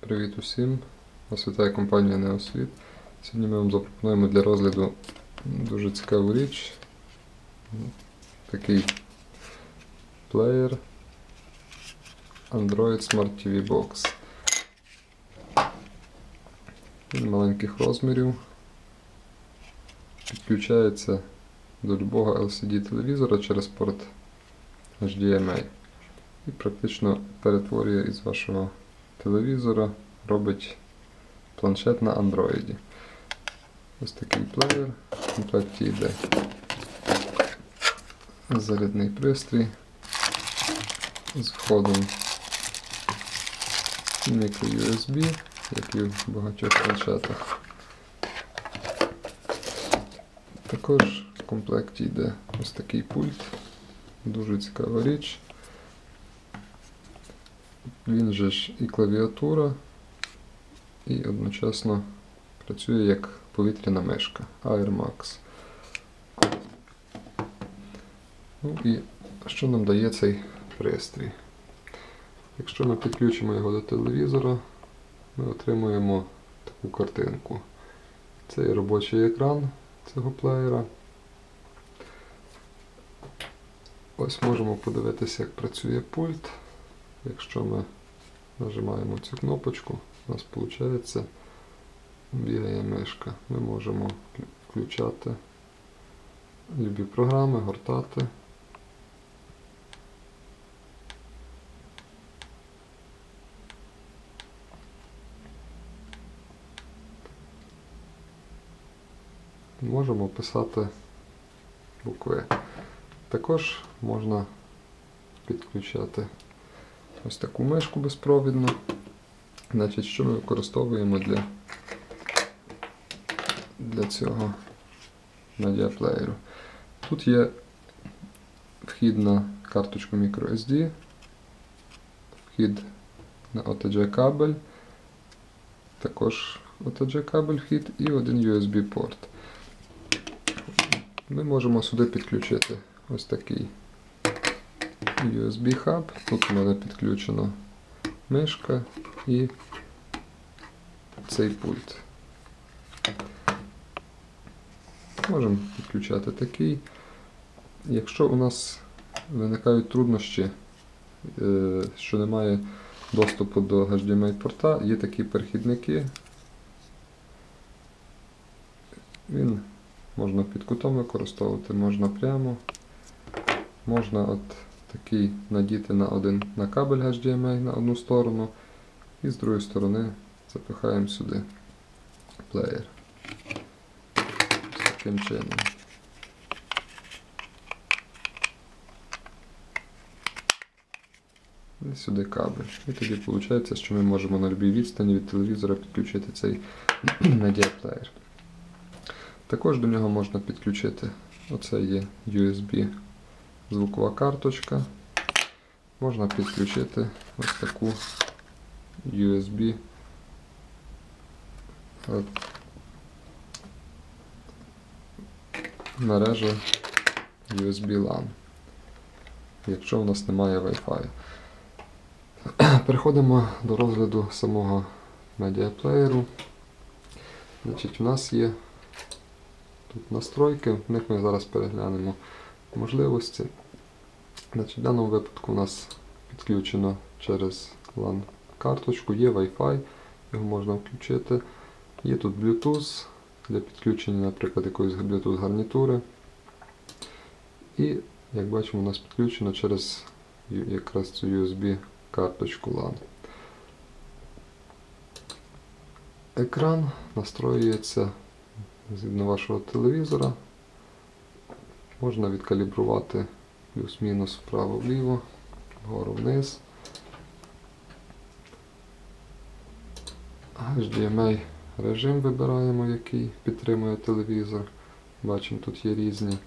Привіт усім! Вас вітає компанія Неосвіт. Сьогодні ми вам запропонуємо для розгляду дуже цікаву річ. Такий плеєр Android Smart TV Box. Він маленьких розмірів. Підключається до любого LCD телевізора через порт HDMI. І практично перетворює із вашого телевізора, робить планшет на андроїді. Ось такий плеєр. В комплекті йде зарядний пристрій з входом мікро-USB, як і в багатьох планшетах. Також в комплекті йде ось такий пульт, дуже цікава річ. Він же ж і клавіатура, і одночасно працює як повітряна мишка Air Max. Ну і що нам дає цей пристрій? Якщо ми підключимо його до телевізора, ми отримуємо таку картинку. Це є робочий екран цього плеєра. Ось можемо подивитися, як працює пульт. Якщо ми нажимаємо цю кнопочку, у нас виходить бігає мишка. Ми можемо включати любі програми, гортати. Можемо писати букви. Також можна підключати ось таку мишку безпровідну. Значить, що ми використовуємо для для цього медіаплеєру. Тут є вхід на карточку microSD, вхід на OTG кабель, також OTG кабель вхід і один USB порт. Ми можемо сюди підключити ось такий USB хаб. Тут у мене підключено мишка і цей пульт. Можемо підключати такий. Якщо у нас виникають труднощі, е, що немає доступу до HDMI порта, є такі перехідники. Він можна під кутом використовувати, можна прямо, можна от такий надіти на один на кабель HDMI на одну сторону, і з другої сторони запихаємо сюди плеєр. Таким чином. І сюди кабель. І тоді виходить, що ми можемо на любій відстані від телевізора підключити цей медіаплеєр. Також до нього можна підключити оце є USB звукова карточка. Можна підключити ось таку USB мережа USB LAN, якщо у нас немає Wi-Fi. Переходимо до розгляду самого медіаплеєру. Значить, У нас є тут настройки, в них ми зараз переглянемо можливості. Значить, В даному випадку у нас підключено через LAN карточку, є Wi-Fi, його можна включити. Є тут Bluetooth для підключення, наприклад, якоїсь Bluetooth гарнітури. І, як бачимо, у нас підключено через якраз цю USB карточку LAN. Екран настроюється згідно вашого телевізора. Можна відкалібрувати плюс-мінус вправо-вліво, вгору-вниз. HDMI режим вибираємо, який підтримує телевізор. Бачимо, тут є різні.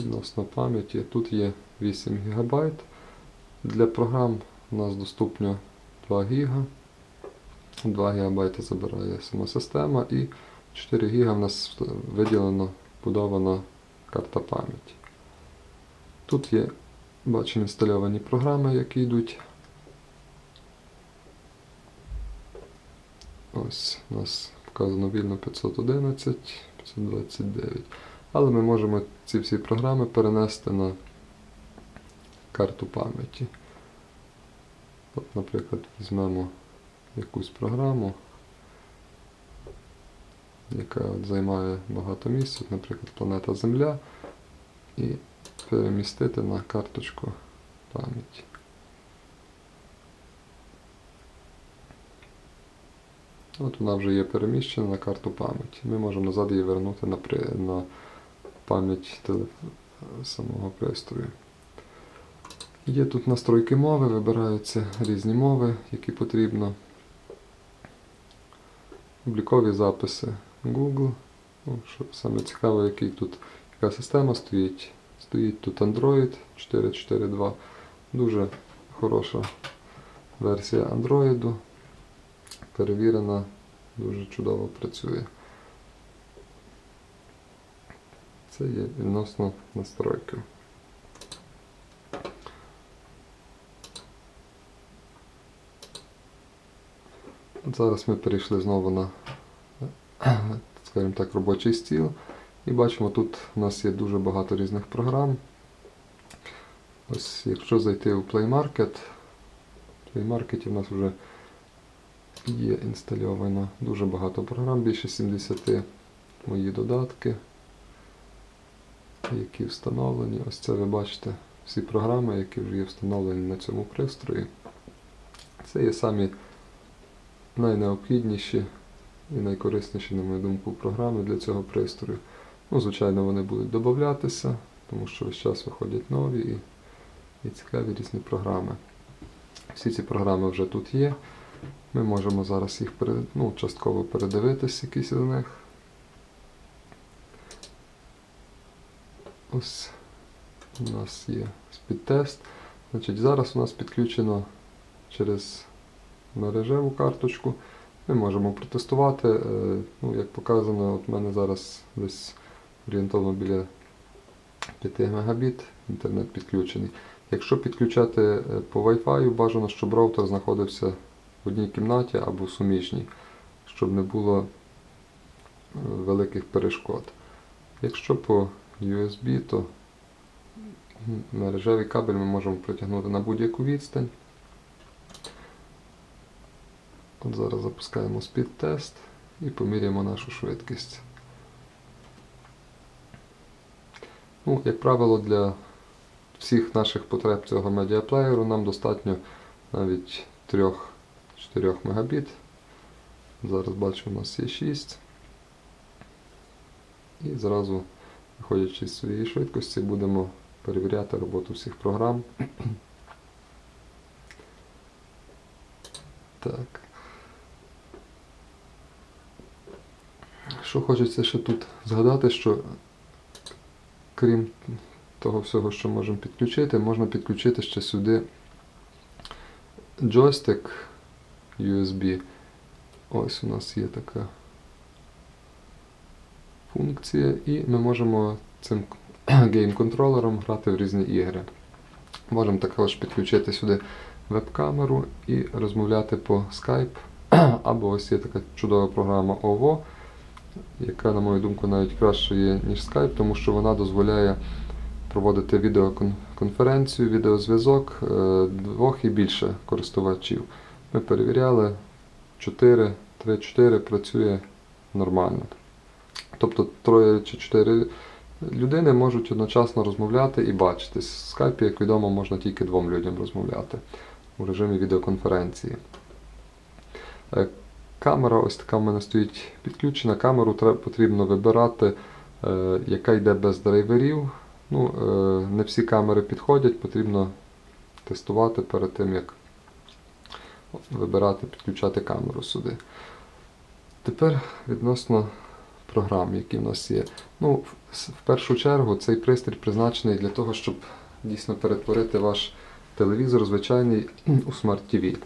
Відносно пам'яті. Тут є 8 ГБ. Для програм у нас доступно 2 ГБ. 2 ГБ забирає сама система і 4 ГБ в нас виділено, будована карта пам'яті. Тут є Бачимо інстальовані програми, які йдуть. Ось у нас показано вільно 511, 529. Але ми можемо ці всі програми перенести на карту пам'яті. Наприклад, візьмемо якусь програму, яка от займає багато місць, наприклад, планета Земля, і перемістити на карточку пам'яті. От вона вже є переміщена на карту пам'яті. Ми можемо назад її вернути на, при... на пам'ять телеф... самого пристрою. Є тут настройки мови, вибираються різні мови, які потрібно. Облікові записи Google. Ну, що саме цікаве, який тут, яка система стоїть. Стоїть тут Android 4.4.2. Дуже хороша версія Android. Перевірена, дуже чудово працює. Це є відносно настройки. Зараз ми перейшли знову на, скажімо так, робочий стіл. І бачимо, тут у нас є дуже багато різних програм. Ось якщо зайти у Play Market, в Play Market у нас вже є інстальовано дуже багато програм, більше 70 мої додатки, які встановлені. Ось це ви бачите всі програми, які вже є встановлені на цьому пристрої. Це є самі найнеобхідніші і найкорисніші, на мою думку, програми для цього пристрою. Ну, Звичайно, вони будуть додатися, тому що весь час виходять нові і, і цікаві різні програми. Всі ці програми вже тут є. Ми можемо зараз їх ну, частково передивитися, якісь з них. Ось у нас є спідтест. Значить, Зараз у нас підключено через мережеву карточку. Ми можемо протестувати. е, Ну, Як показано, от у мене зараз десь орієнтовно біля 5 Мбіт інтернет підключений. Якщо підключати е, по Wi-Fi, бажано, щоб роутер знаходився в одній кімнаті або в суміжній, щоб не було е, великих перешкод. Якщо по USB, то мережевий кабель ми можемо протягнути на будь-яку відстань. От Зараз запускаємо спідтест і поміряємо нашу швидкість. Ну, Як правило, для всіх наших потреб цього медіаплеєру нам достатньо навіть 3-4 Мбіт. Зараз бачу, у нас є 6. І зразу, виходячи з своєї швидкості, будемо перевіряти роботу всіх програм. Так. Що хочеться ще тут згадати, що крім того всього, що можемо підключити, можна підключити ще сюди джойстик USB. Ось у нас є така функція, і ми можемо цим гейм-контролером грати в різні ігри. Можемо також підключити сюди веб-камеру і розмовляти по Skype. Або ось є така чудова програма OVO, яка, на мою думку, навіть краще є, ніж Skype, тому що вона дозволяє проводити відеоконференцію, відеозв'язок е, двох і більше користувачів. Ми перевіряли 4, 3-4 працює нормально. Тобто троє чи чотири людини можуть одночасно розмовляти і бачитись. В скайпі, як відомо, можна тільки двом людям розмовляти у режимі відеоконференції. Камера ось така в мене стоїть підключена. Камеру потрібно вибирати, е, яка йде без драйверів. Ну, е, Не всі камери підходять, потрібно тестувати перед тим, як вибирати, підключати камеру сюди. Тепер відносно програм, які в нас є. Ну, В першу чергу цей пристрій призначений для того, щоб дійсно перетворити ваш телевізор звичайний у смарт TV.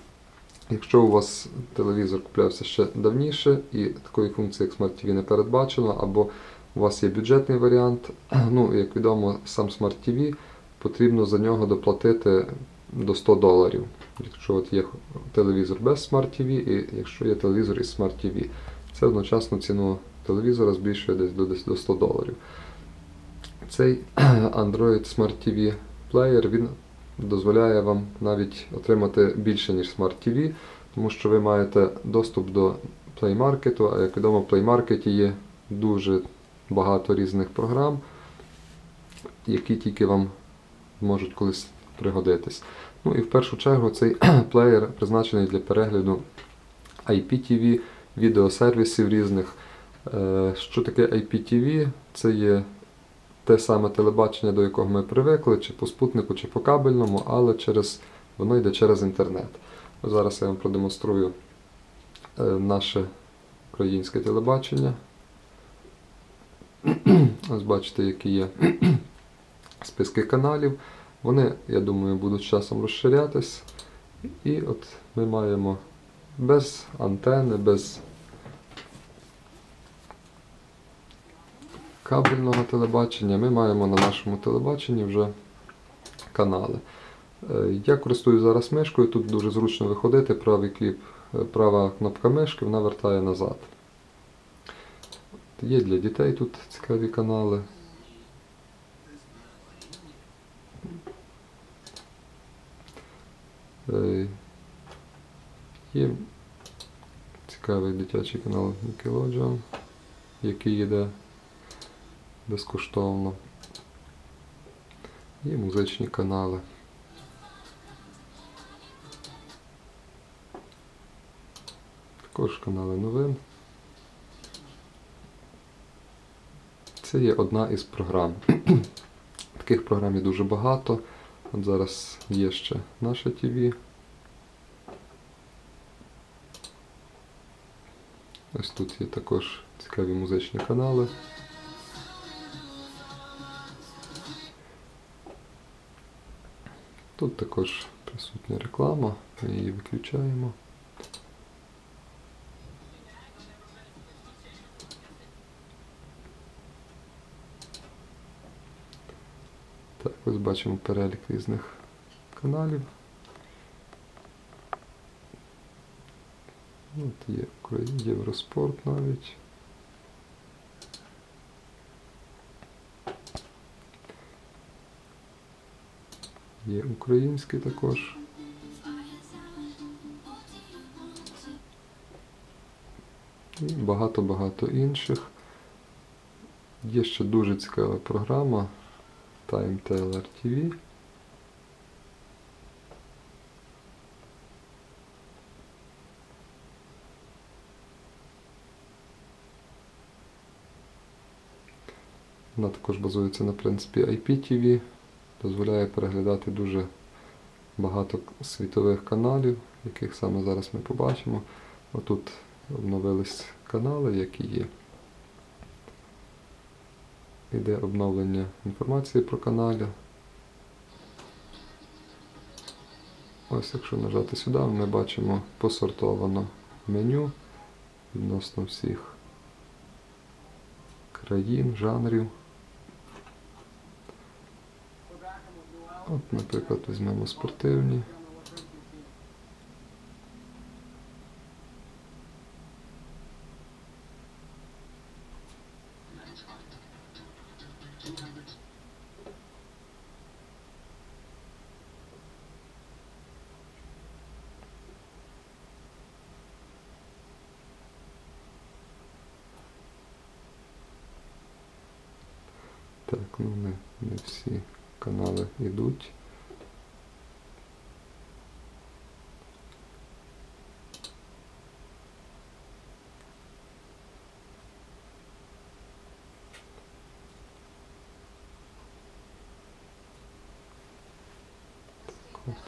Якщо у вас телевізор куплявся ще давніше і такої функції, як Smart TV не передбачено, або у вас є бюджетний варіант, ну, як відомо, сам Smart TV потрібно за нього доплатити до 100 доларів. Якщо от є телевізор без Smart TV і якщо є телевізор із Smart TV. Це одночасно ціну телевізора збільшує десь до, десь до 100 доларів. Цей Android Smart TV плеєр він дозволяє вам навіть отримати більше, ніж Smart TV, тому що ви маєте доступ до Play Market, а як відомо, в Play Market є дуже багато різних програм, які тільки вам можуть колись пригодитись. Ну і в першу чергу цей плеєр призначений для перегляду IPTV, відеосервісів різних. Е, Що таке IPTV? Це є те саме телебачення, до якого ми привикли, чи по спутнику, чи по кабельному, але через, воно йде через інтернет. Зараз я вам продемонструю е, наше українське телебачення. Ось бачите, які є списки каналів. Вони, я думаю, будуть часом розширятись. І от ми маємо без антени, без кабельного телебачення, ми маємо на нашому телебаченні вже канали. Е, Я користуюсь зараз мишкою, тут дуже зручно виходити, правий кліп, е, права кнопка мишки, вона вертає назад. Є для дітей тут цікаві канали. Е, Є цікавий дитячий канал Nickelodeon, який йде безкоштовно. Є музичні канали. Також канали новин. Це є одна із програм. Таких програм є дуже багато. От зараз є ще наше ТВ. Ось тут є також цікаві музичні канали. Також присутня реклама, ми її виключаємо. Так, ось бачимо перелік різних каналів. От є Євроспорт навіть. Є український також. І багато-багато інших. Є ще дуже цікава програма TimeTeller TV. Вона також базується на принципі IPTV, дозволяє переглядати дуже багато світових каналів, яких саме зараз ми побачимо. Отут обновились канали, які є. Іде обновлення інформації про каналі. Ось якщо нажати сюди, ми бачимо посортовано меню відносно всіх країн, жанрів. От, наприклад, візьмемо спортивні. Так, ну не, не всі канали йдуть.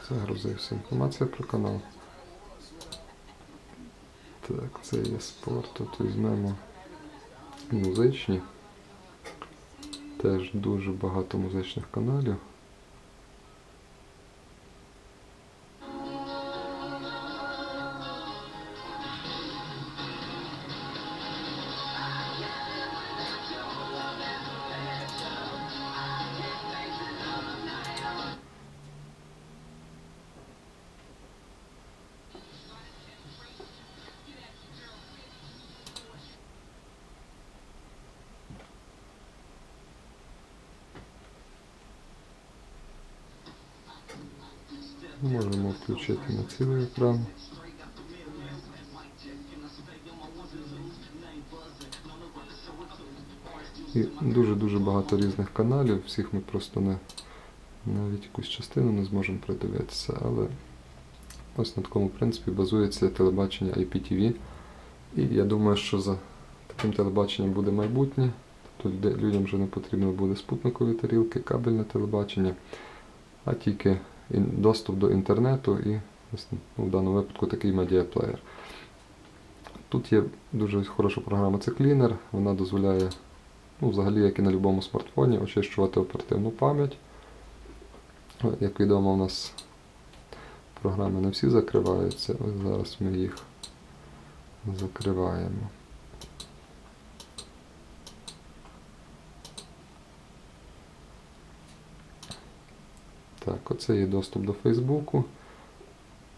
Загрузився інформація про канал. Так, це є спорт. Тут візьмемо музичні. Теж дуже багато музичних каналів. Можемо включити на цілий екран. І дуже-дуже багато різних каналів, всіх ми просто не навіть якусь частину не зможемо придивитися, але ось на такому принципі базується телебачення IPTV. І я думаю, що за таким телебаченням буде майбутнє. Тобто людям вже не потрібно буде спутникові тарілки, кабельне телебачення, а тільки доступ до інтернету і ну, в даному випадку такий медіаплеєр. Тут є дуже хороша програма це Cleaner, вона дозволяє, ну, взагалі, як і на будь-якому смартфоні, очищувати оперативну пам'ять. Як відомо, у нас програми не всі закриваються, ось зараз ми їх закриваємо. Так, оце є доступ до Фейсбуку.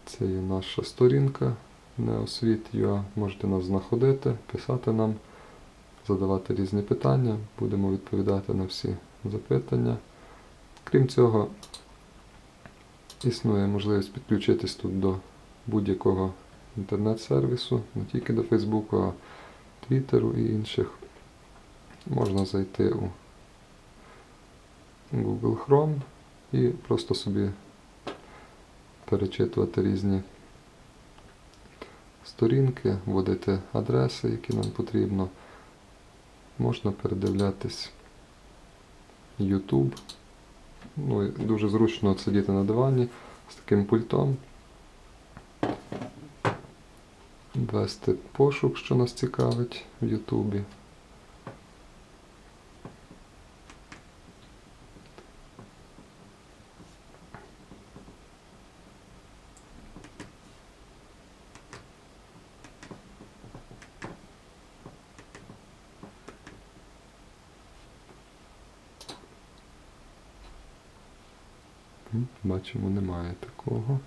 Це є наша сторінка Неосвіт.ua. Можете нас знаходити, писати нам, задавати різні питання. Будемо відповідати на всі запитання. Крім цього, існує можливість підключитись тут до будь-якого інтернет-сервісу, не тільки до Фейсбуку, а Твіттеру і інших. Можна зайти у Google Chrome і просто собі перечитувати різні сторінки, вводити адреси, які нам потрібно. Можна передивлятись YouTube. Ну, дуже зручно сидіти на дивані з таким пультом. Ввести пошук, що нас цікавить в Ютубі. Бачимо, немає такого.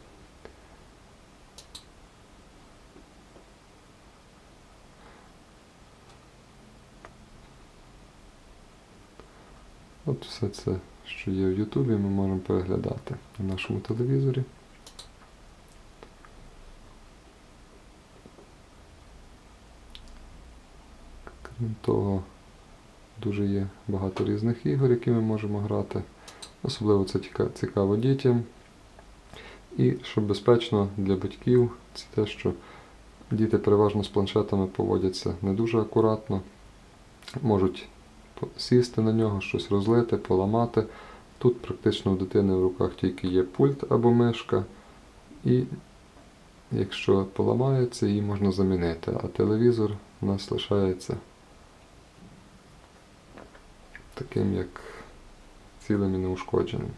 От все це, що є в Ютубі, ми можемо переглядати на нашому телевізорі. Крім того, дуже є багато різних ігор, які ми можемо грати. Особливо це цікаво дітям. І що безпечно для батьків, це те, що діти переважно з планшетами поводяться не дуже акуратно, можуть сісти на нього, щось розлити, поламати. Тут практично у дитини в руках тільки є пульт або мишка, і якщо поламається, її можна замінити, а телевізор у нас лишається таким, як цілим і неушкодженим.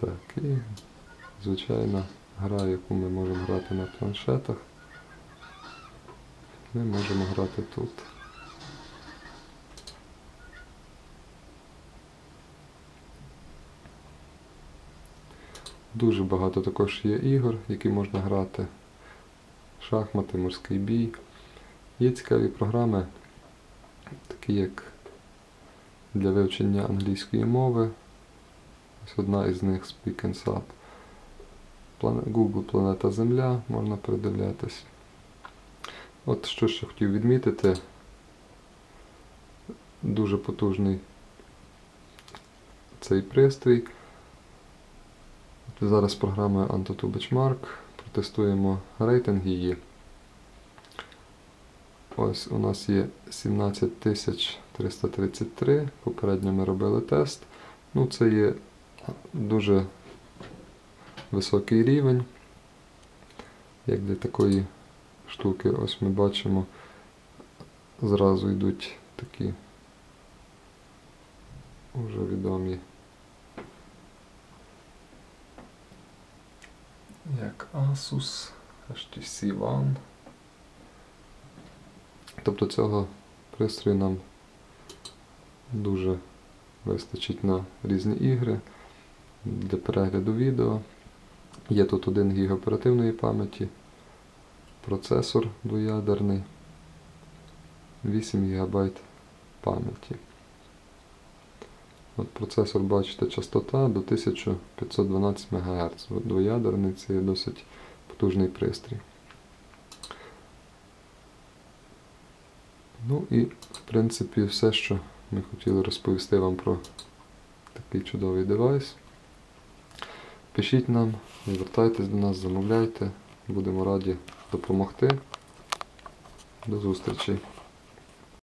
Так, і звичайна гра, яку ми можемо грати на планшетах, ми можемо грати тут. Дуже багато також є ігор, які можна грати. Шахмати, морський бій. Є цікаві програми, такі як для вивчення англійської мови. Ось одна із них Speak and Sub. Google Планета Земля можна передивлятись. От що ще хотів відмітити. Дуже потужний цей пристрій. Зараз програмою AnTuTu Benchmark протестуємо рейтинг її. Ось у нас є 17333. Попередньо ми робили тест. Ну, це є дуже високий рівень. Як для такої штуки, ось ми бачимо, зразу йдуть такі вже відомі. Як Asus HTC One. Тобто цього пристрою нам дуже вистачить на різні ігри. для перегляду відео. Є тут 1 ГБ оперативної пам'яті, процесор двоядерний, 8 ГБ пам'яті. От процесор, бачите, частота до 1512 МГц. Двоядерний це є досить потужний пристрій. Ну і, в принципі, все, що ми хотіли розповісти вам про такий чудовий девайс. Пишіть нам, звертайтесь до нас, замовляйте. Будемо раді допомогти. До зустрічі!